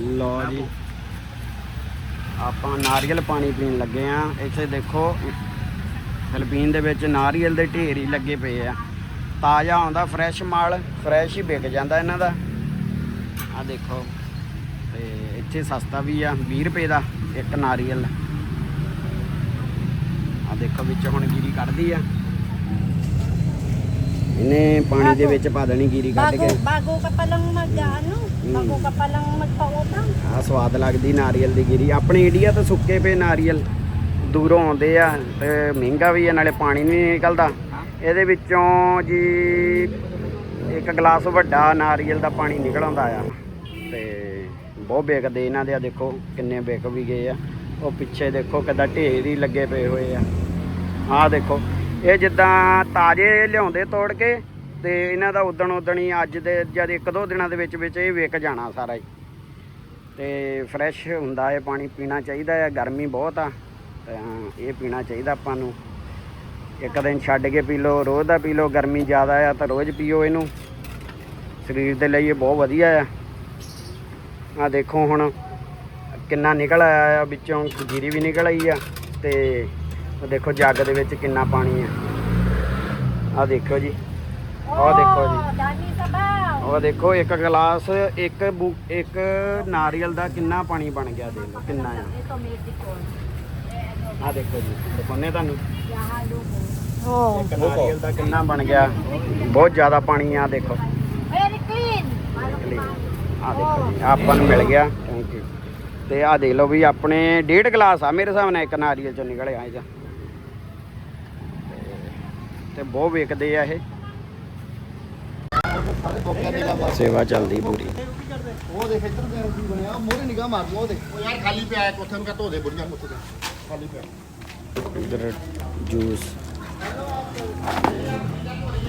ਲਓ ਜੀ। ਆਪਾਂ ਨਾਰੀਅਲ ਪਾਣੀ ਪੀਣ ਲੱਗੇ ਆ। ਇੱਥੇ ਦੇਖੋ ਫਿਲੀਪੀਨ ਦੇ ਵਿੱਚ ਨਾਰੀਅਲ ਦੇ ਢੇਰ ਹੀ ਲੱਗੇ ਪਏ ਆ। ਤਾਜ਼ਾ ਆਉਂਦਾ ਫਰੈਸ਼ ਮਾਲ ਫਰੈਸ਼ ਹੀ ਵਿਕ ਜਾਂਦਾ ਇਹਨਾਂ ਦਾ। ਆ ਦੇਖੋ ਤੇ ਇੱਥੇ ਸਸਤਾ ਵੀ ਆ 20 ਰੁਪਏ ਦਾ ਇੱਕ ਨਾਰੀਅਲ। ਆ ਦੇਖੋ ਵਿੱਚ ਹੁਣ ਗੀਰੀ ਕੱਢਦੀ ਆ। ਇਹਨੇ ਪਾਣੀ ਦੇ ਵਿੱਚ ਪਾ ਦੇਣੀ ਗੀਰੀ ਕੱਢ ਕੇ। bago ka palang mag, ano, bago ka palang magpautang. ਆ ਸਵਾਦ ਲੱਗਦੀ ਨਾਰੀਅਲ ਦੀ ਗਿਰੀ। ਆਪਣੇ ਇੰਡੀਆ ਤੋਂ ਸੁੱਕੇ ਪਏ ਨਾਰੀਅਲ ਦੂਰੋਂ ਆਉਂਦੇ ਆ ਤੇ ਮਹਿੰਗਾ ਵੀ ਆ ਨਾਲੇ ਪਾਣੀ ਨਹੀਂ ਨਿਕਲਦਾ। ਇਹਦੇ ਵਿੱਚੋਂ ਜੀ ਇੱਕ ਗਲਾਸ ਵੱਡਾ ਨਾਰੀਅਲ ਦਾ ਪਾਣੀ ਨਿਕਲ ਆਉਂਦਾ ਆ। ਤੇ ਬਹੁਤ ਵਿਕਦੇ ਇਹਨਾਂ ਦੇ ਆ ਦੇਖੋ ਕਿੰਨੇ ਵਿਕ ਵੀ ਗਏ ਆ। ਉਹ ਪਿੱਛੇ ਦੇਖੋ ਕਿੱਦਾਂ ਢੇਰ ਹੀ ਲੱਗੇ ਪਏ ਹੋਏ ਆ। ਆਹ ਦੇਖੋ ਇਹ ਜਿੱਦਾਂ ਤਾਜ਼ੇ ਲਿਆਉਂਦੇ ਤੋੜ ਕੇ ਤੇ ਇਹਨਾਂ ਦਾ ਉਦਣ ਉਦਣ ਹੀ ਅੱਜ ਦੇ ਜਦ ਇੱਕ ਦੋ ਦਿਨਾਂ ਦੇ ਵਿੱਚ ਵਿੱਚ ਇਹ ਵਿਕ ਜਾਣਾ ਸਾਰਾ ਹੀ। ਤੇ ਫਰੈਸ਼ ਹੁੰਦਾ ਹੈ ਪਾਣੀ ਪੀਣਾ ਚਾਹੀਦਾ ਹੈ, ਗਰਮੀ ਬਹੁਤ ਆ, ਤੇ ਇਹ ਪੀਣਾ ਚਾਹੀਦਾ ਆਪਾਂ ਨੂੰ। ਇੱਕ ਦਿਨ ਛੱਡ ਕੇ ਪੀ ਲਓ, ਰੋਜ਼ ਦਾ ਪੀ ਲਓ, ਗਰਮੀ ਜ਼ਿਆਦਾ ਆ ਤਾਂ ਰੋਜ਼ ਪੀਓ ਇਹਨੂੰ। ਸਰੀਰ ਦੇ ਲਈ ਇਹ ਬਹੁਤ ਵਧੀਆ ਆ। ਆ ਦੇਖੋ ਹੁਣ ਕਿੰਨਾ ਨਿਕਲ ਆਇਆ ਆ, ਵਿੱਚੋਂ ਜੀਰੀ ਵੀ ਨਿਕਲ ਆਈ ਆ, ਤੇ ਦੇਖੋ ਜੱਗ ਦੇ ਵਿੱਚ ਕਿੰਨਾ ਪਾਣੀ ਆ। ਆ ਦੇਖੋ ਜੀ। ਆਹ ਦੇਖੋ ਜੀ. ਉਹ ਦੇਖੋ ਇੱਕ ਗਲਾਸ ਇੱਕ ਬੂ- ਇੱਕ ਨਾਰੀਅਲ ਦਾ ਕਿੰਨਾ ਪਾਣੀ ਬਣ ਗਿਆ ਦੇਖ ਲਓ ਕਿੰਨਾ ਆ. ਆ ਦੇਖੋ ਜੀ ਦਿਖਾਉਨੇ ਤੁਹਾਨੂੰ. Oh. ਇੱਕ ਨਾਰੀਅਲ ਦਾ ਕਿੰਨਾ ਬਣ ਗਿਆ। ਬਹੁਤ ਜ਼ਿਆਦਾ ਪਾਣੀ ਆ ਦੇਖੋ। Very clean. ਆ ਦੇਖੋ ਜੀ ਆਪਾਂ ਨੂੰ ਮਿਲ ਗਿਆ। ਥੈਂਕ ਯੂ ਤੇ ਆ ਦੇਖ ਲਓ ਵੀ ਆਪਣੇ ਡੇਢ ਗਲਾਸ ਆ ਮੇਰੇ ਹਿਸਾਬ ਨਾਲ ਇੱਕ ਨਾਰੀਅਲ ਚੋਂ ਨਿਕਲਿਆ ਇਹ ਤੇ ਬਹੁਤ ਵੇਖਦੇ ਆ ਇਹ। ਸੇਵਾ ਚੱਲਦੀ ਪੂਰੀ। ਉਹ ਦੇਖ ਇੱਧਰ ਮੇਰਾ ਕੀ ਬਣਿਆ ਮੋਰੇ ਨਿਗਾਹ ਮਾਰ ਲਓ ਉਹ ਦੇਖ ਉਹ ਯਾਰ ਖਾਲੀ ਪਿਆ ਇੱਕ ਉੱਥੇ ਨੂੰ ਧੋ ਦੇ ਬੁੜੀਆਂ ਤੇ ਖਾਲੀ ਪਿਆ। ਇਧਰ ਜੂਸ।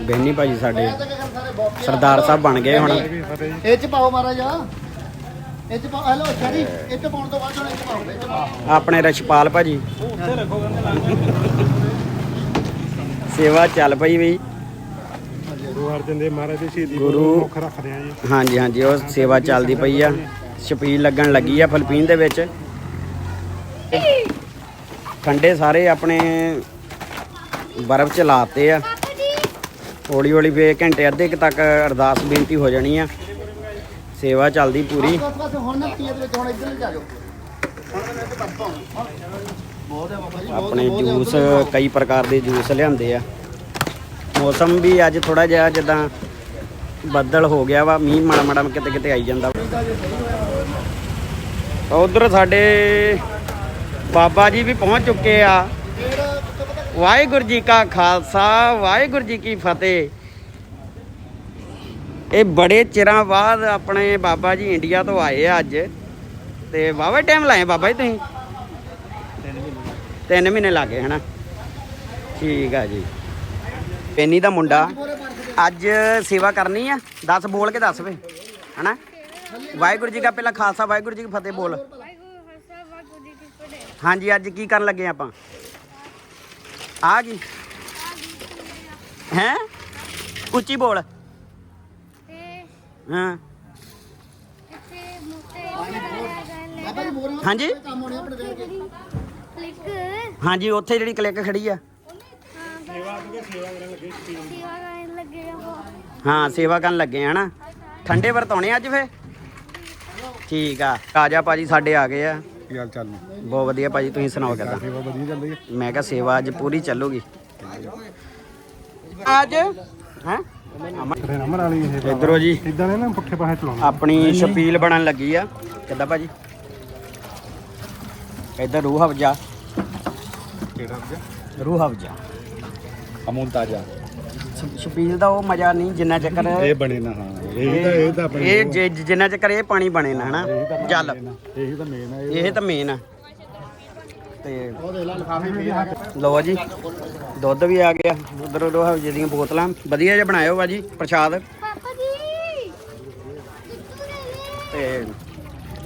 ਬੈਨੀ ਭਾਜੀ ਸਾਡੇ ਸਰਦਾਰ ਸਾਹਿਬ ਬਣ ਗਏ ਹੁਣ। ਇਹ ਚ ਪਾਓ ਮਹਾਰਾਜ। ਇਹ ਚ ਪਾਓ ਹੈਲੋ ਸ਼ਰੀ ਇਹ ਚ ਪਾਉਣ ਤੋਂ ਬਾਅਦ ਹੁਣ ਇਹ ਚ ਪਾਓ ਇਹ ਚ ਪਾਓ। ਆਪਣੇ ਰਛਪਾਲ ਭਾਜੀ। ਸੇਵਾ ਚੱਲ ਪਈ ਵੀ। ਗੁਰੂ ਅਰਜਨ ਦੇਵ ਮਹਾਰਾਜ ਦੀ ਸ਼ਹੀਦੀ ਗੁਰੂ- ਮੁੱਖ ਰੱਖਦੇ ਆ ਜੀ। ਹਾਂਜੀ ਹਾਂਜੀ ਉਹ ਸੇਵਾ ਚੱਲਦੀ ਪਈ ਆ। ਛਪੀਲ ਲੱਗਣ ਲੱਗੀ ਆ ਫਿਲੀਪੀਨ ਦੇ ਵਿੱਚ। ਠੰਡੇ ਸਾਰੇ ਆਪਣੇ ਬਰਫ਼ ਚ ਲਾਤੇ ਆ। ਹੌਲੀ ਹੌਲੀ ਫੇ ਘੰਟੇ ਅੱਧੇ ਕੁ ਤੱਕ ਅਰਦਾਸ ਬੇਨਤੀ ਹੋ ਜਾਣੀ ਆ। ਸੇਵਾ ਚੱਲਦੀ ਪੂਰੀ। ਆਪਣੇ ਜੂਸ ਕਈ ਪ੍ਰਕਾਰ ਦੇ ਜੂਸ ਲਿਆਂਦੇ ਆ। ਮੌਸਮ ਵੀ ਅੱਜ ਥੋੜਾ ਜਿਹਾ ਜਿੱਦਾਂ ਬੱਦਲ ਹੋ ਗਿਆ ਵਾ, ਮੀਂਹ ਮਾੜਾ ਮਾੜਾ ਕਿਤੇ ਕਿਤੇ ਆਈ ਜਾਂਦਾ ਉਧਰ ਸਾਡੇ ਬਾਬਾ ਜੀ ਵੀ ਪਹੁੰਚ ਚੁੱਕੇ ਆ। ਵਾਹਿਗੁਰੂ ਜੀ ਕਾ ਖਾਲਸਾ, ਵਾਹਿਗੁਰੂ ਜੀ ਕੀ ਫਤਿਹ। ਇਹ ਬੜੇ ਚਿਰਾਂ ਬਾਅਦ ਆਪਣੇ ਬਾਬਾ ਜੀ ਇੰਡੀਆ ਤੋਂ ਆਏ ਆ ਅੱਜ। ਤੇ ਵਾਵਾ ਟਾਈਮ ਲਾਏ ਬਾਬਾ ਜੀ ਤੁਸੀਂ? ਤਿੰਨ ਮਹੀਨੇ ਲੱਗੇ ਹਨਾ? ਠੀਕ ਆ ਜੀ। ਪੈਨੀ ਦਾ ਮੁੰਡਾ। ਅੱਜ ਸੇਵਾ ਕਰਨੀ ਆ। ਦੱਸ ਬੋਲ ਕੇ ਦੱਸ ਵੇ। ਹਨਾ? ਵਾਹਿਗੁਰੂ ਜੀ ਕਾ ਪਹਿਲਾਂ ਖਾਲਸਾ ਵਾਹਿਗੁਰੂ ਜੀ ਕੀ ਫਤਿਹ ਬੋਲ। ਹਾਂਜੀ ਅੱਜ ਕੀ ਕਰਨ ਲੱਗੇ ਆਪਾਂ? ਆ ਗਈ। ਹੈ? ਉੱਚੀ ਬੋਲ। ਹਾਂ। ਹਾਂਜੀ? ਹਾਂਜੀ ਉੱਥੇ ਜਿਹੜੀ ਕਲਿੱਕ ਖੜੀ ਆ। ਸੇਵਾ ਕਰਨ ਲੱਗੇ ਆ ਹਾਂ ਸੇਵਾ ਕਰਨ ਲੱਗੇ ਆ ਨਾ ਠੰਡੇ ਵਰਤਾਉਣੇ ਅੱਜ ਫੇ ਠੀਕ ਆ। ਰਾਜਾ ਭਾਜੀ ਸਾਡੇ ਆ ਗਏ ਆ। ਕੀ ਹਾਲ ਚਾਲ ਬਹੁਤ ਵਧੀਆ ਭਾਜੀ ਤੁਸੀਂ ਸੁਣਾਓ ਕਿੱਦਾਂ? ਸੇਵਾ ਵਧੀਆ ਚੱਲ ਰਹੀ ਹੈ। ਮੈਂ ਕਿਹਾ ਸੇਵਾ ਅੱਜ ਪੂਰੀ ਚੱਲੂਗੀ। ਅੱਜ? ਹੈ? ਤੇ ਨੰਬਰ ਵਾਲੀ ਇਹ ਇਧਰੋਂ ਜੀ। ਇਦਾਂ ਨੇ ਨਾ ਪੁੱਠੇ ਪਾਸੇ ਚਲਾਉਣਾ ਆਪਣੀ ਛਪੀਲ ਬਣਨ ਲੱਗੀ ਆ। ਕਿੱਦਾਂ ਭਾਜੀ? ਇਧਰ ਰੂਹ ਹਵਜਾ ਕਿਹੜਾ ਰੂਹ ਹਵਜਾ ਅਮੂਲ ਤਾਜਾ। ਛ- ਛਪੀਲ ਦਾ ਉਹ ਮਜ਼ਾ ਨਹੀਂ ਜਿੰਨਾ ਚੱਕਰ ਇਹ ਬਣੇ ਨਾ ਹਾਂ। ਇਹ ਤਾਂ ਇਹ ਤਾਂ ਆਪਣੇ ਇਹ ਜਿ- ਜਿੰਨਾ ਚੱਕਰ ਇਹ ਪਾਣੀ ਬਣੇ ਨਾ ਹਨਾ? ਜਲ ਇਹੀ ਤਾਂ ਮੇਨ ਹੈ ਇਹ ਤਾਂ ਮੇਨ ਆ। ਤੇ ਉਹ ਲਓ ਜੀ ਦੁੱਧ ਵੀ ਆ ਗਿਆ। ਉਧਰ ਹਵਜੇ ਦੀਆਂ ਬੋਤਲਾਂ। ਵਧੀਆ ਜਿਹਾ ਬਣਾਇਓ ਬਾਜੀ ਪ੍ਰਸ਼ਾਦ। ਪਾਪਾ ਜੀ ਤੇ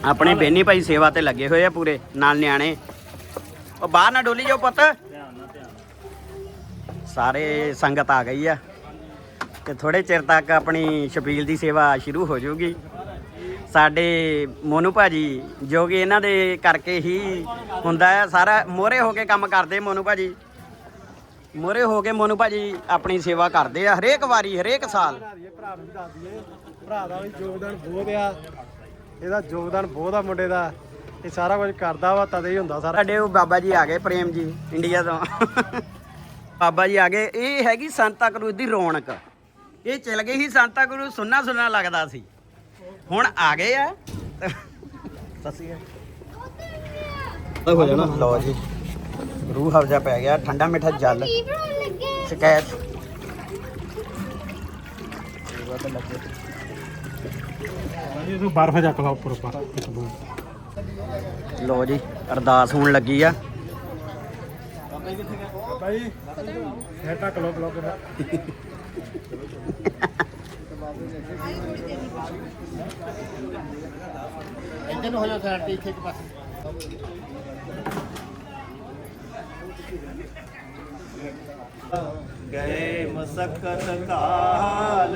ਆਪਣੇ ਬੇਨੀ ਭਾਈ ਸੇਵਾ ਤੇ ਲੱਗੇ ਹੋਏ ਆ ਪੂਰੇ ਨਾਲ ਨਿਆਣੇ। ਉਹ ਬਾਹਰ ਨਾ ਡੋਲੀ ਜਾਓ ਪੁੱਤ। ਸਾਰੇ ਸੰਗਤ ਆ ਗਈ ਆ ਤੇ ਥੋੜੇ ਚਿਰ ਤੱਕ ਆਪਣੀ ਛਪੀਲ ਦੀ ਸੇਵਾ ਸ਼ੁਰੂ ਹੋ ਜਾਊਗੀ। ਸਾਡੇ ਮੋਨੂ ਭਾਜੀ ਜੋ ਕਿ ਇਹਨਾਂ ਦੇ ਕਰਕੇ ਹੀ ਹੁੰਦਾ ਹੈ ਸਾਰਾ ਮੋਰੇ ਹੋ ਕੇ ਕੰਮ ਕਰਦੇ ਮੋਨੂ ਭਾਜੀ। ਮੋਰੇ ਹੋ ਕੇ ਮੋਨੂ ਭਾਜੀ ਆਪਣੀ ਸੇਵਾ ਕਰਦੇ ਆ ਹਰੇਕ ਵਾਰੀ ਹਰੇਕ ਸਾਲ। ਭਰਾ ਨੂੰ ਵੀ ਦੱਸ ਦਈਏ ਭਰਾ ਦਾ ਵੀ ਯੋਗਦਾਨ ਬਹੁਤ ਆ ਇਹਦਾ ਯੋਗਦਾਨ ਬਹੁਤ ਆ ਮੁੰਡੇ ਦਾ ਇਹ ਸਾਰਾ ਕੁਝ ਕਰਦਾ ਵਾ ਤਦੇ ਹੀ ਹੁੰਦਾ ਸਾਰਾ। ਸਾਡੇ ਉਹ ਬਾਬਾ ਜੀ ਆ ਗਏ ਪ੍ਰੇਮ ਜੀ ਇੰਡੀਆ ਤੋਂ। ਬਾਬਾ ਜੀ ਆ ਗਏ। ਇਹ ਹੈਗੀ ਸੰਤਾ ਕਰੂਜ਼ ਦੀ ਰੌਣਕ। ਇਹ ਚਲ ਗਏ ਸੀ ਸੰਤਾ ਕਰੂਜ਼ ਸੁੰਨਾ ਸੁੰਨਾ ਲੱਗਦਾ ਸੀ। ਹੁਣ ਆ ਗਏ ਆ। ਸਸੀ ਹੋ ਜਾਣਾ। ਲਓ ਜੀ। ਰੂਹ ਹਫਜਾ ਪੈ ਗਿਆ। ਠੰਡਾ ਮਿੱਠਾ ਜਲ। ਸ਼ਿਕਾਇਤ। ਇਹਨੂੰ ਬਰਫ ਚੱਕ ਲਾ ਉੱਪਰ ਉੱਪਰ। ਲਓ ਜੀ ਅਰਦਾਸ ਹੋਣ ਲੱਗੀ ਆ। ਭਾਈ ਇਹ ਟੱਕ ਲੋ ਬਲੌਗ ਦਾ ਇੱਧਰ ਨੂੰ ਹੋ ਜਾ ਸਾਈਡ ਤੇ ਇੱਥੇ ਇੱਕ ਪਾਸੇ। ਗਏ ਮਸਕਤ ਕਾਲ।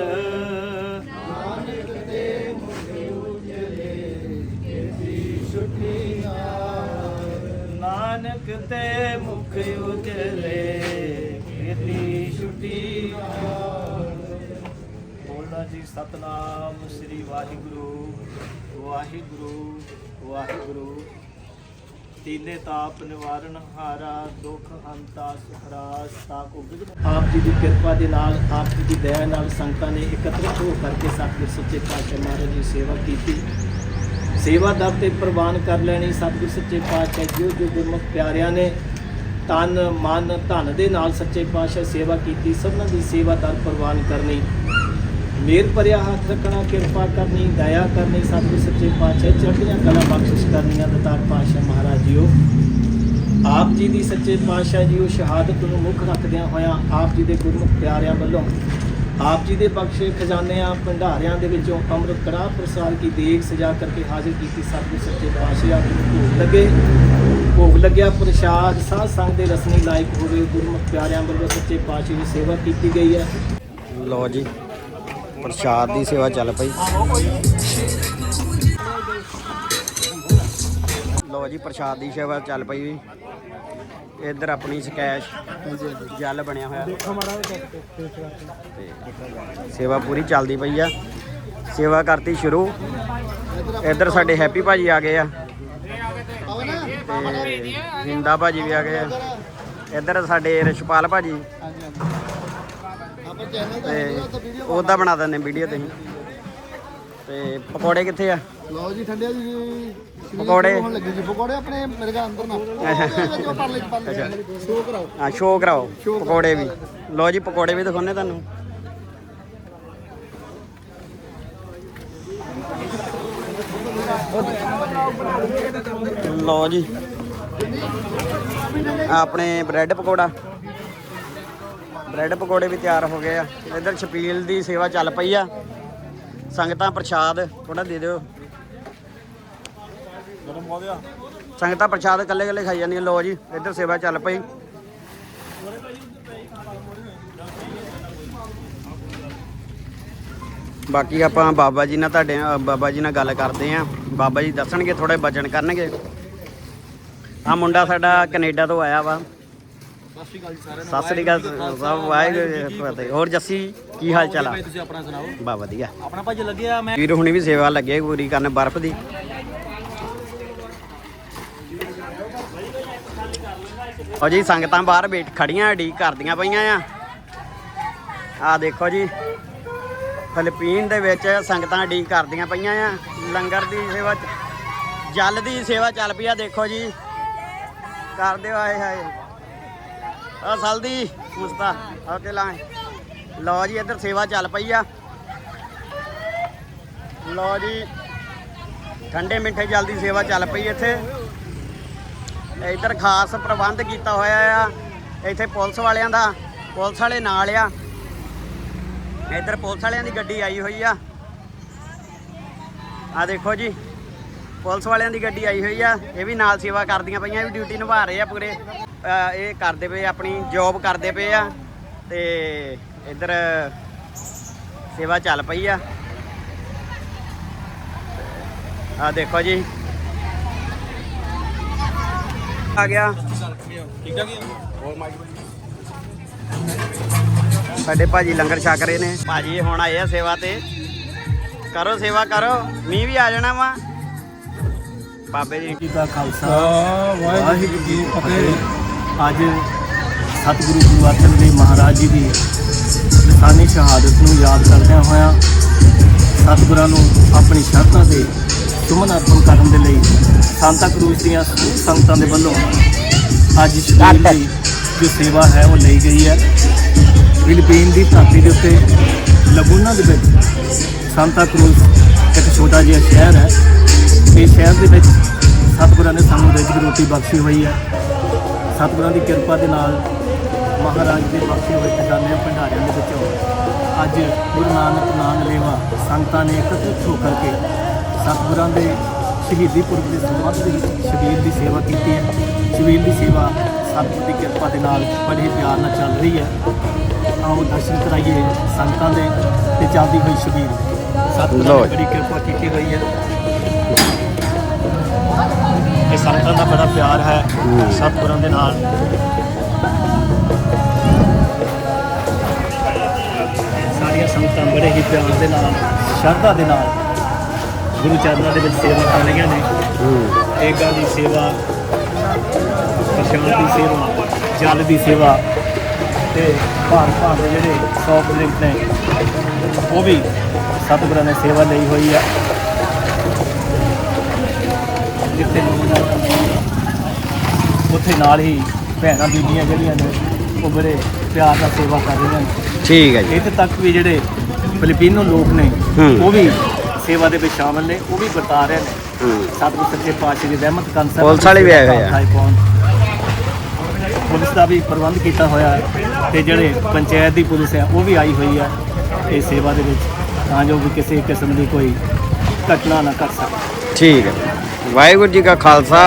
ਨਾਨਕ ਤੇ ਮੁਖ ਉਜਲੇ ਕੀਤੀ ਛੁਟੀ ਬੋਲਣਾ ਜੀ ਸਤਨਾਮ ਸ੍ਰੀ ਵਾਹਿਗੁਰੂ ਵਾਹਿਗੁਰੂ ਵਾਹਿਗੁਰੂ। ਤੀਨੇ ਤਾਪ ਨਿਵਾਰਨ ਹਾਰਾ, ਦੁੱਖ ਹੰਤਾ ਸੁਖਰਾ ਤਾਕੋ ਵਿਗਨ ਆਪ ਜੀ ਦੀ ਕਿਰਪਾ ਦੇ ਨਾਲ, ਆਪ ਜੀ ਦੀ ਦਇਆ ਨਾਲ ਸੰਗਤਾਂ ਨੇ ਇਕੱਤਰਿਤ ਹੋ ਕਰਕੇ ਸਤਿਗੁਰ ਸੱਚੇ ਪਾਤਸ਼ਾਹ ਮਹਾਰਾਜ ਦੀ ਸੇਵਾ ਕੀਤੀ। ਸੇਵਾ ਦਰ ਤੇ ਪ੍ਰਵਾਨ ਕਰ ਲੈਣੀ ਸਤਿਗੁਰ ਸੱਚੇ ਪਾਤਸ਼ਾਹ ਜੀ ਜੋ ਗੁਰਮੁਖ ਪਿਆਰਿਆਂ ਨੇ ਤਨ, ਮਨ, ਧਨ ਦੇ ਨਾਲ ਸੱਚੇ ਪਾਤਸ਼ਾਹ ਸੇਵਾ ਕੀਤੀ, ਸਭਨਾਂ ਦੀ ਸੇਵਾ ਦਰ ਪ੍ਰਵਾਨ ਕਰਨੀ। ਮੇਰ ਭਰਿਆ ਹੱਥ ਰੱਖਣਾ, ਕਿਰਪਾ ਕਰਨੀ, ਦਇਆ ਕਰਨੀ ਸਤਿਗੁਰ ਸੱਚੇ ਪਾਤਸ਼ਾਹ ਚੜ੍ਹਦੀਆਂ ਕਲਾ ਬਖਸ਼ਿਸ਼ ਕਰਨੀਆਂ ਦਤਾਰ ਪਾਤਸ਼ਾਹ ਮਹਾਰਾਜ ਜੀਓ। ਆਪ ਜੀ ਦੀ ਸੱਚੇ ਪਾਤਸ਼ਾਹ ਜੀਓ, ਸ਼ਹਾਦਤ ਨੂੰ ਮੁੱਖ ਰੱਖਦਿਆਂ ਹੋਇਆਂ ਆਪ ਜੀ ਦੇ ਗੁਰਮੁਖ ਪਿਆਰਿਆਂ ਵੱਲੋਂ ਆਪ ਜੀ ਦੇ ਬਖਸ਼ੇ ਖਜ਼ਾਨਿਆਂ, ਭੰਡਾਰਿਆਂ ਦੇ ਵਿੱਚੋਂ ਅੰਮ੍ਰਿਤ ਕੜਾ ਪ੍ਰਸਾਦ ਕੀ ਦੇਗ ਸਜਾ ਕਰਕੇ ਹਾਜ਼ਰ ਕੀਤੀ ਸਤਿਗੁਰ ਸੱਚੇ ਪਾਤਸ਼ਾਹ ਭੋਗ ਲੱਗੇ। ਭੋਗ ਲੱਗਿਆ ਪ੍ਰਸ਼ਾਦ ਸਾਧ ਸੰਗ ਦੇ ਰਸਨੀ ਲਾਇਕ ਹੋਵੇ, ਗੁਰਮੁਖ ਪਿਆਰਿਆਂ ਵੱਲੋਂ ਸੱਚੇ ਪਾਤਸ਼ਾਹ ਦੀ ਸੇਵਾ ਕੀਤੀ ਗਈ ਹੈ। ਲਓ ਜੀ, ਪ੍ਰਸ਼ਾਦ ਦੀ ਸੇਵਾ ਚੱਲ ਪਈ। ਲਓ ਜੀ, ਪ੍ਰਸ਼ਾਦ ਦੀ ਸੇਵਾ ਚੱਲ ਪਈ। ਜੀ ਇੱਧਰ ਆਪਣੀ ਸਕੈਸ਼ ਜਲ ਬਣਿਆ ਹੋਇਆ। ਤੇ ਸੇਵਾ ਪੂਰੀ ਚੱਲਦੀ ਪਈ ਆ। ਸੇਵਾ ਕਰਤੀ ਸ਼ੁਰੂ। ਇੱਧਰ ਸਾਡੇ ਹੈਪੀ ਭਾਜੀ ਆ ਗਏ ਆ। ਤੇ ਹਿੰਦਾ ਭਾਜੀ ਵੀ ਆ ਗਏ ਆ। ਇੱਧਰ ਸਾਡੇ ਰਿਸ਼ਪਾਲ ਭਾਜੀ। ਆਪਾਂ ਚੈਨਲ ਤੇ ਉਹਦਾ ਬਣਾ ਦਿੰਦੇ ਵੀਡੀਓ ਤੁਸੀਂ। ਤੇ ਪਕੌੜੇ ਕਿੱਥੇ ਆ? ਲਓ ਜੀ ਠੰਡਿਆ ਜੀ। ਪਕੌੜੇ। ਹੋਣ ਲੱਗੀ ਜੀ। ਪਕੌੜੇ ਆਪਣੇ ਮੇਰੇ ਘਰ ਅੰਦਰ ਨਾ। ਜੋ ਪਰਲੇ ਚ ਪਰਲੇ ਸ਼ੋ ਕਰਾਓ। ਆ ਸ਼ੋਅ ਕਰਾਓ ਪਕੌੜੇ ਵੀ। ਲਓ ਜੀ ਪਕੌੜੇ ਵੀ ਦਿਖਾਉਣੇ ਤੁਹਾਨੂੰ। ਲਓ ਜੀ। ਆਪਣੇ ਬ੍ਰੈਡ ਪਕੌੜਾ। ਬ੍ਰੈਡ ਪਕੌੜੇ ਵੀ ਤਿਆਰ ਹੋ ਗਏ ਆ। ਇੱਧਰ ਛਪੀਲ ਦੀ ਸੇਵਾ ਚੱਲ ਪਈ ਆ। ਸੰਗਤਾਂ ਪ੍ਰਸ਼ਾਦ ਥੋੜਾ ਦੇ ਦਿਓ। ਸੰਗਤਾਂ ਪ੍ਰਸ਼ਾਦ ਇਕੱਲੇ ਇਕੱਲੇ ਖਾਈ ਜਾਂਦੀਆਂ ਲੋ ਜੀ ਇੱਧਰ ਸੇਵਾ ਚੱਲ ਪਈ। ਬਾਕੀ ਆਪਾਂ ਬਾਬਾ ਜੀ ਨਾਲ ਤੁਹਾਡੇ ਬਾਬਾ ਜੀ ਨਾਲ ਗੱਲ ਕਰਦੇ ਆਂ। ਬਾਬਾ ਜੀ ਦੱਸਣਗੇ ਥੋੜੇ ਬਚਨ ਕਰਨਗੇ। ਆ ਮੁੰਡਾ ਸਾਡਾ ਕੈਨੇਡਾ ਤੋਂ ਆਇਆ ਵਾ। ਸਤਿ ਸ੍ਰੀ ਅਕਾਲ ਸਭ ਵਾਹਿਗੁਰੂ ਜੀ ਕੀ ਫਤਿਹ। ਹੋਰ ਜੱਸੀ ਕੀ ਹਾਲ ਚਾਲ ਆ? ਤੁਸੀਂ ਆਪਣਾ ਸੁਣਾਓ? ਬਾ ਵਧੀਆ। ਆਪਣਾ ਭਾਜੀ ਲੱਗਿਆ ਮੈਂ ਵੀਰ ਹੁਣੀ ਵੀ ਸੇਵਾ ਲੱਗੇ ਪੂਰੀ ਕਰਨ ਬਰਫ਼ ਦੀ। ਉਹ ਜੀ ਸੰਗਤਾਂ ਬਾਹਰ ਬੈਠ ਖੜੀਆਂ ਢੀ ਕਰਦੀਆਂ ਪਈਆਂ ਆ। ਆ ਦੇਖੋ ਜੀ ਫਿਲੀਪੀਨ ਦੇ ਵਿੱਚ ਸੰਗਤਾਂ ਢੀ ਕਰਦੀਆਂ ਪਈਆਂ ਆ। ਲੰਗਰ ਦੀ ਸੇਵਾ ਚ- ਜਲ ਦੀ ਸੇਵਾ ਚੱਲ ਪਈ ਆ ਦੇਖੋ ਜੀ। ਕਰਦੇ ਆਏ ਹਾਏ। ਆ ਸਲਦੀ ਮੁਸਤਾ ਓਕੇ ਲਾਂ ਲਓ ਜੀ, ਇੱਧਰ ਸੇਵਾ ਚੱਲ ਪਈ ਆ। ਲਓ ਜੀ, ਠੰਡੇ ਮਿੱਠੇ ਜਲ ਸੇਵਾ ਚੱਲ ਪਈ ਇੱਥੇ। ਇੱਧਰ ਖਾਸ ਪ੍ਰਬੰਧ ਕੀਤਾ ਹੋਇਆ ਆ। ਇੱਥੇ ਪੁਲਿਸ ਵਾਲਿਆਂ ਦਾ, ਪੁਲਿਸ ਵਾਲੇ ਨਾਲ ਆ। ਇੱਧਰ ਪੁਲਿਸ ਵਾਲਿਆਂ ਦੀ ਗੱਡੀ ਆਈ ਹੋਈ ਆ। ਆ ਦੇਖੋ ਜੀ ਪੁਲਿਸ ਵਾਲਿਆਂ ਦੀ ਗੱਡੀ ਆਈ ਹੋਈ ਆ ਇਹ ਵੀ ਨਾਲ ਸੇਵਾ ਕਰਦੀਆਂ ਪਈਆਂ ਵੀ ਡਿਊਟੀ ਨਿਭਾ ਰਹੇ ਆ ਪੂਰੇ। ਅ, ਇਹ ਕਰਦੇ ਪਏ ਆਪਣੀ ਜੌਬ ਕਰਦੇ ਪਏ ਆ ਤੇ ਇੱਧਰ ਸੇਵਾ ਚੱਲ ਪਈ ਆ। ਆ ਦੇਖੋ ਜੀ। ਆ ਗਿਆ। ਸਾਡੇ ਭਾਜੀ ਲੰਗਰ ਛਕ ਰਹੇ ਨੇ। ਭਾਜੀ ਹੁਣ ਆਏ ਆ ਸੇਵਾ ਤੇ। ਕਰੋ ਸੇਵਾ ਕਰੋ। ਮੀਂਹ ਵੀ ਆ ਜਾਣਾ ਵਾ। ਬਾਬੇ ਜੀ। ਜੀ ਦਾ ਖਾਲਸਾ। ਵਾਹਿਗੁਰੂ ਜੀ ਕੀ ਫਤਿਹ। ਅੱਜ ਸਤਿਗੁਰੂ ਗੁਰੂ ਅਰਜਨ ਦੇਵ ਮਹਾਰਾਜ ਜੀ ਦੀ ਲਸਾਨੀ ਸ਼ਹਾਦਤ ਨੂੰ ਯਾਦ ਕਰਦਿਆਂ ਹੋਇਆਂ ਸਤਿਗੁਰਾਂ ਨੂੰ ਆਪਣੀ ਸ਼ਰਧਾ ਦੇ ਸੁਮਨ ਅਰਪਣ ਕਰਨ ਦੇ ਲਈ ਸੰਤਾ ਕਰੂਜ਼ ਦੀਆਂ ਸੰਗਤਾਂ ਦੇ ਵੱਲੋਂ ਅੱਜ ਸ਼ਬੀਲ ਦੀ ਜੋ ਸੇਵਾ ਹੈ ਉਹ ਲਈ ਗਈ ਹੈ। ਫਿਲੀਪੀਨ ਦੀ ਧਰਤੀ ਦੇ ਉੱਤੇ ਲਗੂਨਾ ਦੇ ਵਿੱਚ ਸੰਤਾ ਕਰੂਜ਼ ਇੱਕ ਛੋਟਾ ਜਿਹਾ ਸ਼ਹਿਰ ਹੈ। ਇਸ ਸ਼ਹਿਰ ਦੇ ਵਿੱਚ ਸਤਿਗੁਰਾਂ ਨੇ ਸਾਨੂੰ ਦੀ ਰੋਟੀ ਬਖਸ਼ੀ ਹੋਈ ਹੈ। ਸਤਿਗੁਰਾਂ ਦੀ ਕਿਰਪਾ ਦੇ ਨਾਲ ਮਹਾਰਾਜ ਦੇ ਬਖਸ਼ੇ ਹੋਏ ਖਜ਼ਾਨੇ ਭੰਡਾਰਿਆਂ ਦੇ ਵਿੱਚੋਂ ਅੱਜ ਗੁਰੂ ਨਾਨਕ ਨਾਮ ਲੇਵਾ ਸੰਗਤਾਂ ਨੇ ਇਕੱਤਰਿਤ ਹੋ ਕਰਕੇ ਸਤਿਗੁਰਾਂ ਦੇ ਸ਼ਹੀਦੀ ਪੁਰਬ ਦੇ ਸੰਬੰਧ ਦੇ ਵਿੱਚ ਸ਼ਬੀਲ ਦੀ ਸੇਵਾ ਕੀਤੀ ਹੈ। ਸ਼ਬੀਲ ਦੀ ਸੇਵਾ ਸਤਿਗੁਰ ਦੀ ਕਿਰਪਾ ਦੇ ਨਾਲ ਬੜੇ ਪਿਆਰ ਨਾਲ ਚੱਲ ਰਹੀ ਹੈ। ਆਓ ਦਰਸ਼ਨ ਕਰਾਈਏ ਸੰਗਤਾਂ ਦੇ ਤੇ ਚੱਲਦੀ ਹੋਈ ਸ਼ਬੀਲ ਸਤਿਗੁਰਾਂ ਨੇ ਬੜੀ ਕਿਰਪਾ ਕੀਤੀ ਹੋਈ ਹੈ। ਸੰਗਤਾਂ ਦਾ ਬੜਾ ਪਿਆਰ ਹੈ ਸਤਿਗੁਰਾਂ ਦੇ ਨਾਲ। ਸਾਰੀਆਂ ਸੰਗਤਾਂ ਬੜੇ ਹੀ ਪਿਆਰ ਦੇ ਨਾਲ ਸ਼ਰਧਾ ਦੇ ਨਾਲ ਗੁਰੂ ਚਰਨਾਂ ਦੇ ਵਿੱਚ ਸੇਵਾ ਕਰ ਰਹੀਆਂ ਨੇ। ਏਕਾਂ ਦੀ ਸੇਵਾ ਪ੍ਰਸ਼ਾਂਤ ਦੀ ਸੇਵਾ ਜਲ ਦੀ ਸੇਵਾ ਤੇ ਭਾਰ ਭਾਰ ਦੇ ਜਿਹੜੇ ਸੌਫਟ ਡਰਿੰਕ ਨੇ ਉਹ ਵੀ ਸਤਿਗੁਰਾਂ ਨੇ ਸੇਵਾ ਲਈ ਹੋਈ ਹੈ ਜਿੱਥੇ ਲੋਕ ਉੱਥੇ ਨਾਲ ਹੀ ਭੈਣਾਂ ਬੀਬੀਆਂ ਜਿਹੜੀਆਂ ਨੇ ਉਹ ਬੜੇ ਪਿਆਰ ਨਾਲ ਸੇਵਾ ਕਰ ਰਹੀਆਂ ਨੇ। ਠੀਕ ਹੈ ਜੀ। ਇੱਥੇ ਤੱਕ ਵੀ ਜਿਹੜੇ ਫਿਲੀਪੀਨੋ ਲੋਕ ਨੇ ਹੂੰ। ਉਹ ਵੀ ਸੇਵਾ ਦੇ ਵਿੱਚ ਸ਼ਾਮਲ ਨੇ ਉਹ ਵੀ ਬਤਾ ਰਹੇ ਨੇ। ਹੂੰ। ਸਤਿਗੁਰ ਸੱਚੇ ਪਾਤਸ਼ਾਹ ਦੀ ਰਹਿਮਤ ਕੰਸਰ ਪੁਲਿਸ ਵਾਲੇ ਵੀ ਆਏ ਹੋਏ ਆ। ਪੁਲਿਸ ਦਾ ਵੀ ਪ੍ਰਬੰਧ ਕੀਤਾ ਹੋਇਆ ਹੈ ਤੇ ਜਿਹੜੇ ਪੰਚਾਇਤ ਦੀ ਪੁਲਿਸ ਹੈ ਉਹ ਵੀ ਆਈ ਹੋਈ ਹੈ ਇਹ ਸੇਵਾ ਦੇ ਵਿੱਚ। ਤਾਂ ਜੋ ਵੀ ਕਿਸੇ ਕਿਸਮ ਦੀ ਕੋਈ ਘਟਨਾ ਨਾ ਕਰ ਸਕੇ। ਠੀਕ ਹੈ। ਵਾਹਿਗੁਰੂ ਜੀ ਕਾ ਖਾਲਸਾ।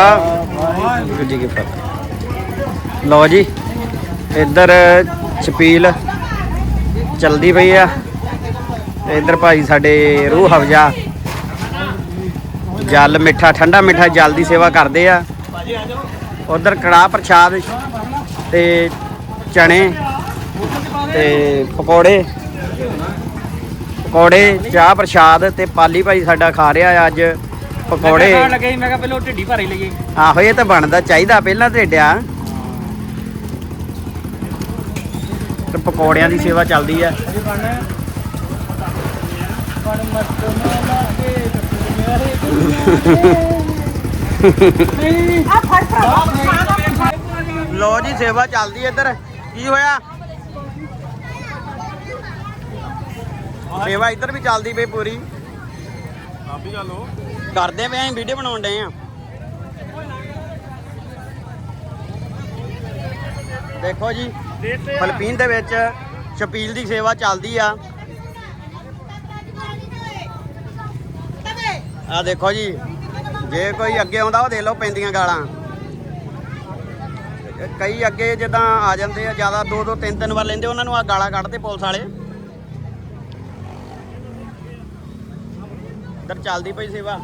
ਵਾਹਿਗੁਰੂ ਜੀ ਕੀ ਫਤਿਹ। ਲਓ ਜੀ, ਇੱਧਰ ਛਪੀਲ ਚਲਦੀ ਪਈ ਆ। ਤੇ ਇੱਧਰ ਭਾਈ ਸਾਡੇ ਰੂਹ ਹਵਜਾ। ਜਲ ਮਿੱਠਾ, ਠੰਡਾ ਮਿੱਠਾ ਜਲ ਦੀ ਸੇਵਾ ਕਰਦੇ ਆ। ਉਧਰ ਕੜਾਹ ਪ੍ਰਸ਼ਾਦ ਤੇ ਚਣੇ ਤੇ ਪਕੌੜੇ। ਪਕੌੜੇ, ਚਾਹ ਪ੍ਰਸ਼ਾਦ ਤੇ ਪਾਲੀ ਭਾਈ ਸਾਡਾ ਖਾ ਰਿਹਾ ਅੱਜ। ਪਕੌੜੇ। ਲੱਗੇ ਮੈਂ ਕਿਹਾ ਪਹਿਲਾਂ ਢਿੱਡੀ ਭਰ ਹੀ ਲਈਏ। ਆਹੋ ਇਹ ਤਾਂ ਬਣਦਾ ਚਾਹੀਦਾ ਪਹਿਲਾਂ ਢੇਡਿਆ। ਤੇ ਪਕੌੜਿਆਂ ਦੀ ਸੇਵਾ ਚੱਲਦੀ ਆ। ਲੋ ਜੀ ਸੇਵਾ ਚੱਲਦੀ ਇੱਧਰ। ਕੀ ਹੋਇਆ? ਸੇਵਾ ਇੱਧਰ ਵੀ ਚੱਲਦੀ ਪਈ ਪੂਰੀ। ਆਪ ਹੀ ਚੱਲੋ ਕਰਦੇ ਪਏ ਆਂ ਵੀਡੀਓ ਬਣਾਉਣ ਡਏ ਆ। ਦੇਖੋ ਜੀ, ਫਲਪੀਨ ਦੇ ਵਿੱਚ ਛਪੀਲ ਦੀ ਸੇਵਾ ਚੱਲਦੀ ਆ। ਆ ਦੇਖੋ ਜੀ, ਜੇ ਕੋਈ ਅੱਗੇ ਆਉਂਦਾ, ਉਹ ਦੇ ਲਓ ਪੈਂਦੀਆਂ ਗਾਲਾਂ। ਕਈ ਅੱਗੇ ਜਿੱਦਾਂ ਆ ਜਾਂਦੇ ਆ, ਜ਼ਿਆਦਾ ਦੋ ਦੋ, ਤਿੰਨ ਤਿੰਨ ਵਾਰ ਲੈਂਦੇ, ਉਹਨਾਂ ਨੂੰ ਆ ਗਾਲਾਂ ਕੱਢਦੇ ਪੁਲਿਸ ਵਾਲੇ। ਇੱਧਰ ਚੱਲਦੀ ਪਈ ਸੇਵਾ।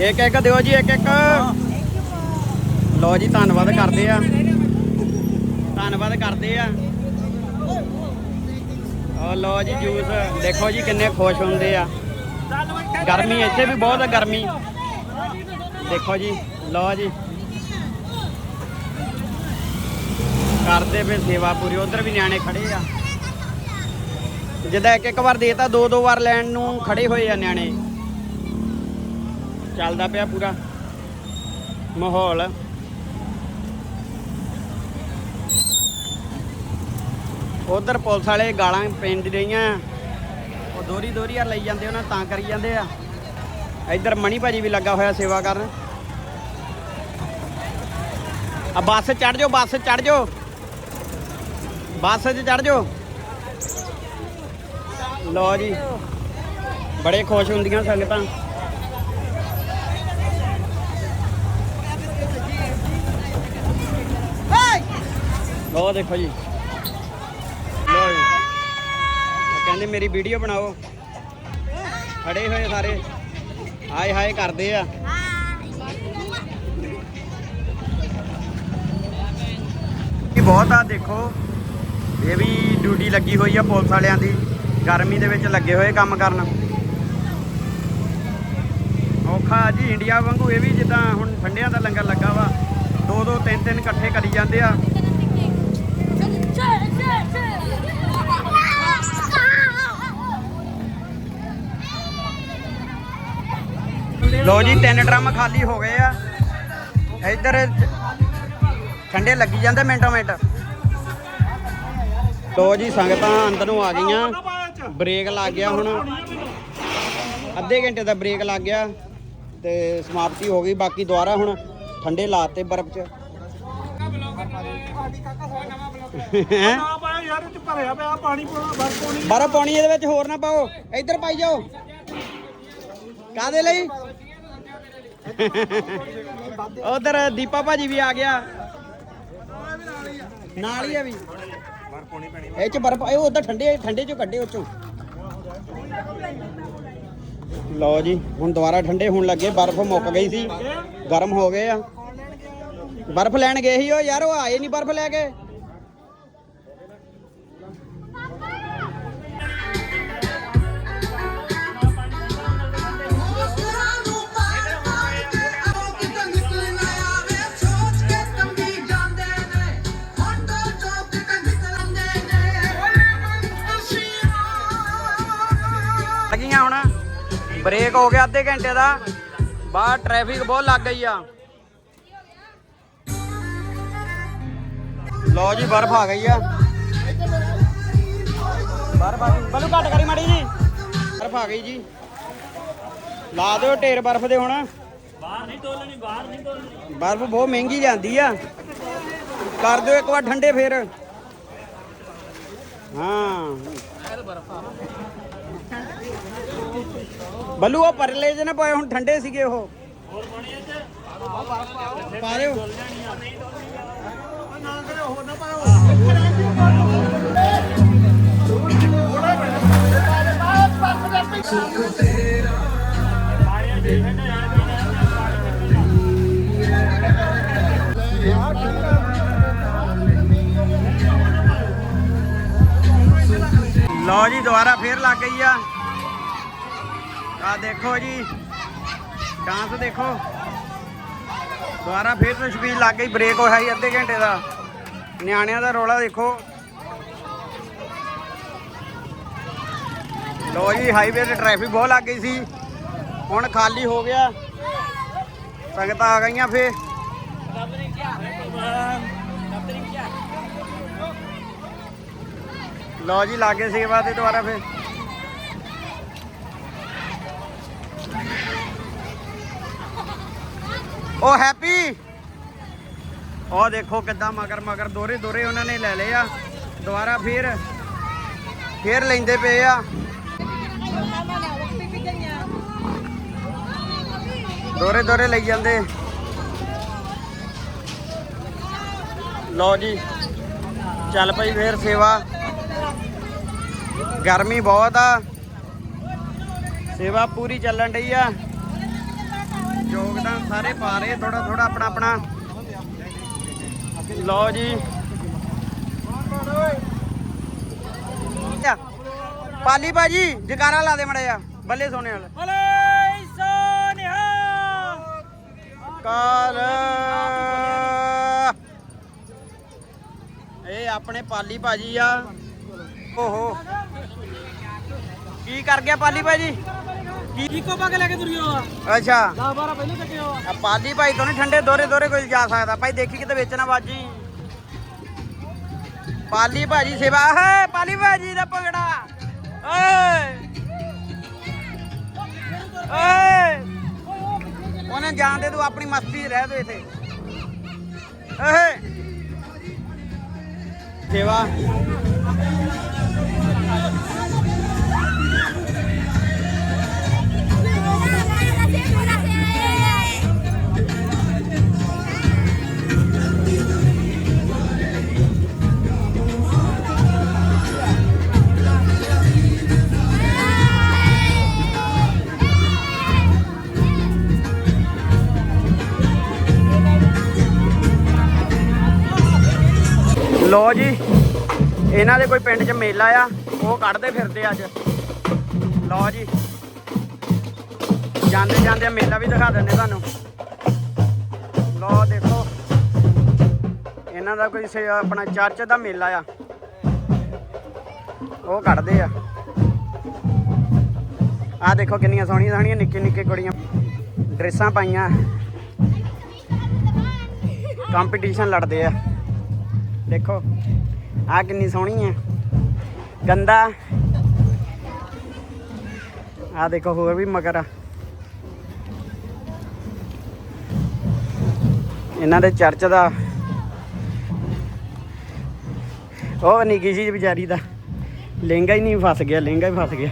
ਇੱਕ ਇੱਕ ਦਿਓ ਜੀ, ਇੱਕ ਇੱਕ। ਲੋ ਜੀ, ਧੰਨਵਾਦ ਕਰਦੇ ਆ। ਧੰਨਵਾਦ ਕਰਦੇ ਆ। ਉਹ ਲੋ ਜੀ, ਜੂਸ। ਦੇਖੋ ਜੀ, ਕਿੰਨੇ ਖੁਸ਼ ਹੁੰਦੇ ਆ। ਗਰਮੀ, ਇੱਥੇ ਵੀ ਬਹੁਤ ਆ ਗਰਮੀ। ਦੇਖੋ ਜੀ ਲੋ ਜੀ। ਕਰਦੇ ਫਿਰ ਸੇਵਾ ਪੂਰੀ, ਉਧਰ ਵੀ ਨਿਆਣੇ ਖੜੇ ਆ। ਜਿੱਦਾਂ ਇੱਕ ਇੱਕ ਵਾਰ ਦੇਤਾ ਦੋ ਦੋ ਵਾਰ ਲੈਣ ਨੂੰ ਖੜੇ ਹੋਏ ਆ ਨਿਆਣੇ। ਚੱਲਦਾ ਪਿਆ ਪੂਰਾ ਮਾਹੌਲ। ਉਧਰ ਪੁਲਿਸ ਵਾਲੇ ਗਾਲਾਂ ਪੈਂਦੀ ਰਹੀਆਂ। ਉਹ ਦੋਰੀ ਦੋਰੀ ਆ, ਲਈ ਜਾਂਦੇ ਉਹਨਾਂ, ਤਾਂ ਕਰੀ ਜਾਂਦੇ ਆ। ਇੱਧਰ ਮਣੀ ਭਾਜੀ ਵੀ ਲੱਗਾ ਹੋਇਆ ਸੇਵਾ ਕਰਨ। ਆ ਬੱਸ ਚੜ ਜਾਓ, ਬੱਸ ਚੜ ਜਾਓ। ਬੱਸ 'ਚ ਚੜ ਜਾਓ। ਲੋ ਜੀ। ਬੜੇ ਖੁਸ਼ ਹੁੰਦੀਆਂ ਸੰਗਤਾਂ। ਲਓ ਦੇਖੋ ਜੀ। ਲਓ ਜੀ। ਕਹਿੰਦੇ ਮੇਰੀ ਵੀਡੀਓ ਬਣਾਓ। ਖੜੇ ਹੋਏ ਸਾਰੇ। ਹਾਏ ਹਾਏ ਕਰਦੇ ਆ। ਇਹ ਬਹੁਤ ਆ, ਦੇਖੋ। ਇਹ ਵੀ ਡਿਊਟੀ ਲੱਗੀ ਹੋਈ ਆ ਪੁਲਿਸ ਵਾਲਿਆਂ ਦੀ। ਗਰਮੀ ਦੇ ਵਿੱਚ ਲੱਗੇ ਹੋਏ ਕੰਮ ਕਰਨ। ਔਖਾ ਜੀ ਇੰਡੀਆ ਵਾਂਗੂ ਇਹ ਵੀ ਜਿੱਦਾਂ ਹੁਣ ਠੰਡਿਆਂ ਦਾ ਲੰਗਰ ਲੱਗਾ ਵਾ। ਦੋ ਦੋ ਤਿੰਨ ਤਿੰਨ ਇਕੱਠੇ ਕਰੀ ਜਾਂਦੇ ਆ। ਲੋ ਜੀ, ਤਿੰਨ ਡਰਮ ਖਾਲੀ ਹੋ ਗਏ ਆ। ਇੱਧਰ ਠੰਡੇ ਲੱਗੀ ਜਾਂਦੇ ਮਿੰਟੋ ਮਿੰਟ। ਲੋ ਜੀ, ਸੰਗਤਾਂ ਅੰਦਰ ਨੂੰ ਆ ਗਈਆਂ। ਬ੍ਰੇਕ ਲੱਗ ਗਿਆ ਹੁਣ। ਅੱਧੇ ਘੰਟੇ ਦਾ ਬ੍ਰੇਕ ਲੱਗ ਗਿਆ ਤੇ ਸਮਾਪਤੀ ਹੋ ਗਈ। ਬਾਕੀ ਦੁਬਾਰਾ ਹੁਣ ਠੰਡੇ ਲਾਤੇ ਬਰਫ਼ 'ਚ। ਹੈਂ? ਪਾਣੀ ਬਰਫ਼ ਪਾਉਣੀ ਇਹਦੇ ਵਿੱਚ ਹੋਰ ਨਾ ਪਾਓ। ਇੱਧਰ ਪਾਈ ਜਾਓ। ਕਾਦੇ ਲਈ? ਉਧਰ ਦੀਪਾ ਭਾਜੀ ਵੀ ਆ ਗਿਆ। ਨਾਲ ਹੀ ਆ ਵੀ। ਇਹ ਚ ਬਰਫ਼, ਇਹ ਉਧਰ ਠੰਡੇ ਠੰਡੇ ਚੋਂ ਕੱਢੇ ਉਹ ਲਓ ਜੀ, ਹੁਣ ਦੁਬਾਰਾ ਠੰਡੇ ਹੋਣ ਲੱਗੇ, ਬਰਫ਼ ਮੁੱਕ ਗਈ ਸੀ। ਗਰਮ ਹੋ ਗਏ ਆ। ਬਰਫ਼ ਲੈਣ ਗਏ ਸੀ ਉਹ ਯਾਰ, ਉਹ ਆਏ ਨਹੀਂ ਬਰਫ਼ ਲੈ ਕੇ। ਬ੍ਰੇਕ ਹੋ ਗਿਆ ਅੱਧੇ ਘੰਟੇ ਦਾ। ਬਾਹਰ ਟ੍ਰੈਫਿਕ ਬਹੁਤ ਲੱਗ ਗਈ ਆ। ਲਓ ਜੀ ਬਰਫ਼ ਆ ਗਈ ਆ। ਬਰਫ਼ ਆ ਗਈ। ਬਲੂ ਘੱਟ ਕਰੀ ਮਾੜੀ ਜੀ। ਬਰਫ਼ ਆ ਗਈ ਜੀ। ਲਾ ਦਿਓ ਢੇਰ ਬਰਫ਼ ਦੇ ਹੁਣ। ਬਾਹਰ ਨਹੀਂ ਤੋਲਣੀ ਬਾਹਰ ਨਹੀਂ ਤੋਲਣੀ। ਬਰਫ਼ ਬਹੁਤ ਮਹਿੰਗੀ ਜਾਂਦੀ ਆ। ਕਰ ਦਿਓ ਇੱਕ ਵਾਰ ਠੰਡੇ ਫੇਰ। ਹਾਂ। ਬੱਲੂ, ਉਹ ਪਰਲੇ ਜੇ ਨਾ ਪਏ, ਹੁਣ ਠੰਡੇ ਸੀਗੇ ਉਹ। ਪਾ ਦਿਓ ਲਓ ਜੀ, ਦੁਬਾਰਾ ਫੇਰ ਲੱਗ ਗਈ ਆ। ਆ ਦੇਖੋ ਜੀ। ਡਾਂਸ ਦੇਖੋ। ਦੁਬਾਰਾ ਫੇਰ ਤੋਂ ਸਪੀਡ ਲੱਗ ਗਈ ਬ੍ਰੇਕ ਹੋਇਆ ਸੀ ਅੱਧੇ ਘੰਟੇ ਦਾ। ਨਿਆਣਿਆਂ ਦਾ ਰੋਲਾ ਦੇਖੋ। ਲੋ ਜੀ ਹਾਈਵੇ ਤੇ ਟ੍ਰੈਫਿਕ ਬਹੁਤ ਲੱਗ ਗਈ ਸੀ। ਹੁਣ ਖਾਲੀ ਹੋ ਗਿਆ। ਸੰਗਤਾਂ ਆ ਗਈਆਂ ਫੇਰ। ਲਓ ਜੀ, ਲਾਗੇ ਸੇਵਾ ਤੇ ਦੁਬਾਰਾ ਫੇਰ। ਉਹ ਹੈਪੀ। ਉਹ ਦੇਖੋ ਕਿੱਦਾਂ ਮਗਰ ਮਗਰ ਦੋਰੇ ਦੋਰੇ ਉਹਨਾਂ ਨੇ ਲੈ ਲਏ ਆ। ਦੁਬਾਰਾ ਫੇਰ ਫੇਰ ਲੈਂਦੇ ਪਏ ਆ। ਦੋਰੇ ਦੋਰੇ ਲਈ ਜਾਂਦੇ। ਲਓ ਜੀ, ਚੱਲ ਪਈ ਫੇਰ ਸੇਵਾ। ਗਰਮੀ ਬਹੁਤ ਆ। ਸੇਵਾ ਪੂਰੀ ਚੱਲਣ ਡਈ ਆ। ਯੋਗਦਾਨ ਸਾਰੇ ਪਾ ਰਹੇ ਥੋੜਾ ਥੋੜਾ ਆਪਣਾ ਆਪਣਾ। ਲਓ ਜੀ। ਪਾਲੀ ਬਾਜੀ ਜਕਾਰਾ ਲਾ ਦੇ ਮੜਿਆ ਬੱਲੇ ਸੋਨੇ ਵਾਲਾ। ਬਲੇ ਸੋਨਿਆ ਕਾਲ। ਇਹ ਆਪਣੇ ਪਾਲੀ ਭਾਜੀ ਆ। ਓਹੋ। ਕੀ ਕਰ ਗਿਆ ਪਾਲੀ ਭਾਜੀ? ਕੀ ਕੋ ਪਾ ਕੇ ਲੈ ਕੇ ਤੁਰਿਓ ਆ। ਅੱਛਾ। 10 12 ਪਹਿਲੇ ਚੱਕਿਓ ਆ। ਆ ਪਾਲੀ ਭਾਈ ਤੋਂ ਨਹੀਂ ਠੰਡੇ ਦੋਰੇ ਦੋਰੇ ਕੋਈ ਜਾ ਸਕਦਾ। ਭਾਈ ਦੇਖੀ ਕਿਤੇ ਵਿੱਚ ਨਾ ਬਾਜੀ ਪਾਲੀ ਭਾਜੀ ਸੇਵਾ ਹੈ ਪਾਲੀ ਭਾਜੀ ਦਾ ਪਗੜਾ ਓਏ। ਓਏ। ਉਹਨੇ ਜਾਣ ਦੇ ਤੂੰ ਆਪਣੀ ਮਸਤੀ ਰਹਿ ਤੂੰ ਇੱਥੇ। ਓਏ। ਸੇਵਾ। ਇਹਨਾਂ ਦੇ ਕੋਈ ਪਿੰਡ 'ਚ ਮੇਲਾ ਆ, ਉਹ ਕੱਢਦੇ ਫਿਰਦੇ ਅੱਜ। ਲਓ ਜੀ। ਜਾਂਦੇ ਜਾਂਦੇ ਮੇਲਾ ਵੀ ਦਿਖਾ ਦਿੰਦੇ ਤੁਹਾਨੂੰ। ਲਓ ਦੇਖੋ। ਇਹਨਾਂ ਦਾ ਕੋਈ ਆਪਣਾ ਚਰਚ ਦਾ ਮੇਲਾ ਆ। ਉਹ ਕੱਢਦੇ ਆ। ਆ ਦੇਖੋ ਕਿੰਨੀਆਂ ਸੋਹਣੀਆਂ ਸੋਹਣੀਆਂ ਨਿੱਕੇ ਨਿੱਕੇ ਕੁੜੀਆਂ ਡਰੈਸਾਂ ਪਾਈਆਂ। ਕੰਪੀਟੀਸ਼ਨ ਲੜਦੇ ਆ। ਦੇਖੋ। ਆ ਕਿੰਨੀ ਸੋਹਣੀ ਆ। ਗੰਦਾ। ਆ ਦੇਖੋ ਹੋਰ ਵੀ ਮਗਰ ਆ। ਇਹਨਾਂ ਦੇ ਚਰਚ ਦਾ। ਉਹ ਨਿੱਕੀ ਜੀ ਵਿਚਾਰੀ ਦਾ। ਲਹਿੰਗਾ ਹੀ ਨਹੀਂ ਫਸ ਗਿਆ, ਲਹਿੰਗਾ ਹੀ ਫਸ ਗਿਆ।